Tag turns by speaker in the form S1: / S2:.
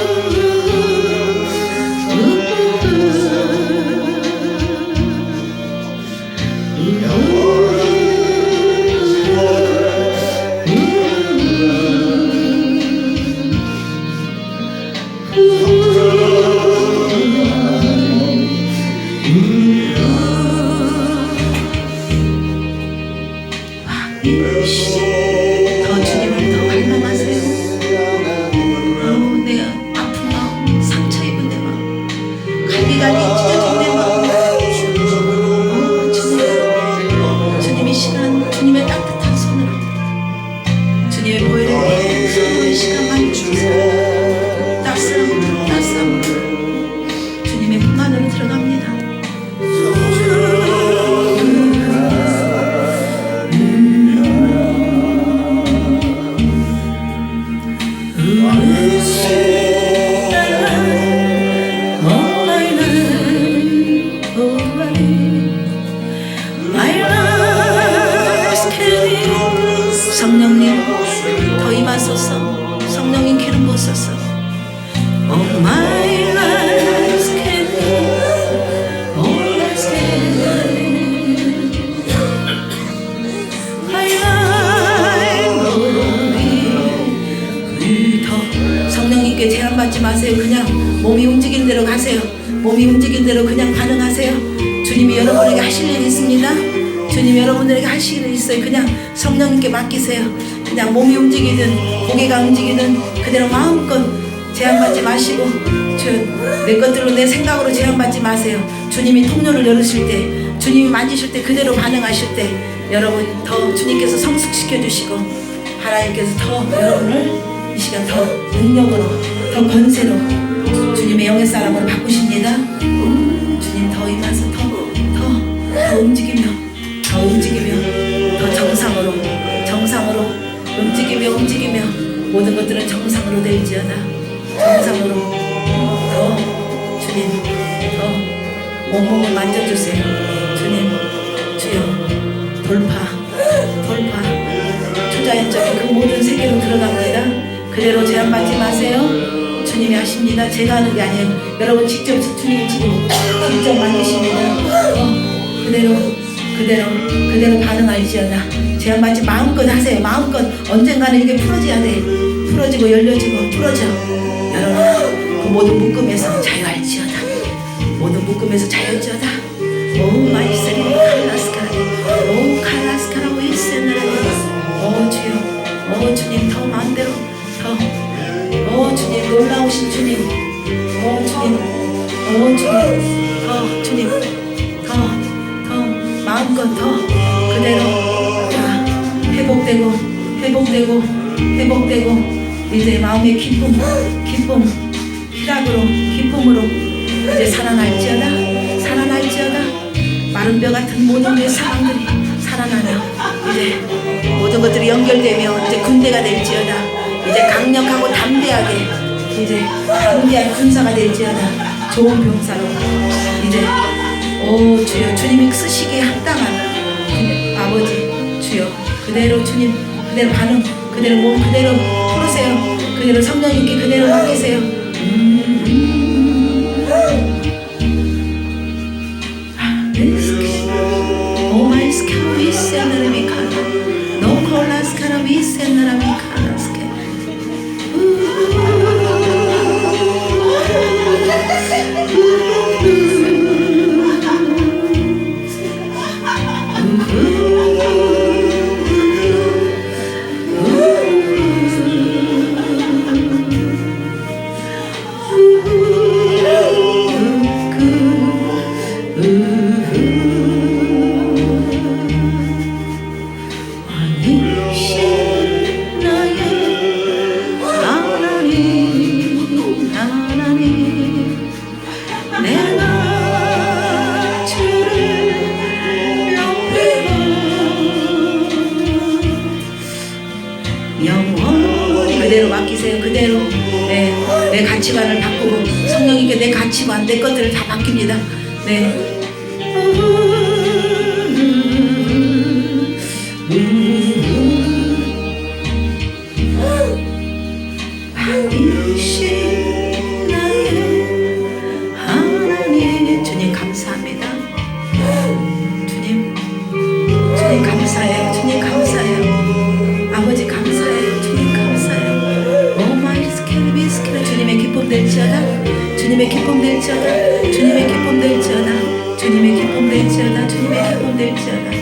S1: 더 더 임하소서 성령님 기름 부으소서 All my life's carried. All life's carried. My life already. 더 성령님께 제한받지 마세요. 그냥 몸이 움직이는 대로 가세요. 몸이 움직이는 대로 그냥 반응하세요. 주님이 여러분에게 하실 일이 있습니다. 주님 여러분들에게 일이 있어요. 그냥 성령님께 맡기세요. 그냥 몸이 움직이든 고개가 움직이든 그대로 마음껏 제한받지 마시고 주내 것들로 내 생각으로 제한받지 마세요. 주님이 통로를 열으실 때 주님이 만지실 때 그대로 반응하실 때 여러분 더 주님께서 성숙시켜 주시고 하나님께서 더 여러분을 이 시간 더 능력으로 더 권세로 주님의 영의 사람으로 바꾸십니다. 주님 더 임하서 더, 더, 더 움직이며 모든 것들은 정상으로 될지어다 정상으로 더 주님 더 온몸을 만져주세요. 주님 주여 돌파 돌파 초자연적인 그 모든 세계로 들어갑니다. 그대로 제한받지 마세요. 주님이 하십니다. 제가 하는 게 아니에요. 여러분 직접 주님 지금 직접 만드십니다. 어, 그대로 그대로 그대로 반응할지어다. 제한받지 마음껏 하세요. 마음껏 언젠가는 이게 풀어져야 돼. 풀어지고 열려지고 풀어져. 여러분 그 모든 묶음에서 자유할지어다. 모든 묶음에서 자유할지어다. 오 마이스리 칼라스카라. 오 칼라스카라 위스나라. 오 주여. 오 주님 더 마음대로 더 오 주님 놀라우신 주님. 오 주님. 오 주님. 더 주님. 더 더. 마음껏 더 그대로 다 회복되고 회복되고 회복되고 이제 마음의 기쁨 기쁨 희락으로 기쁨으로 이제 살아날지어다 살아날지어다. 마른 뼈 같은 모든 내 사람들이 살아나며 이제 모든 것들이 연결되며 이제 군대가 될지어다. 이제 강력하고 담대하게 이제 담대한 군사가 될지어다. 좋은 병사로 이제 오 주여 주님이 쓰시기에 합당한 그 아버지 주여 그대로 주님 그대로 반응 그대로 몸 그대로 풀으세요. 그대로 성령님께 그대로 맡기세요 그대로 맡기세요. 그대로. 네, 내 가치관을 바꾸고 성령님께 내 가치관 내 것들을 다 맡깁니다. 네 될지어다 주님의 기쁨 될지어다 주님의 기쁨 될지어다 주님의 기쁨 될지어다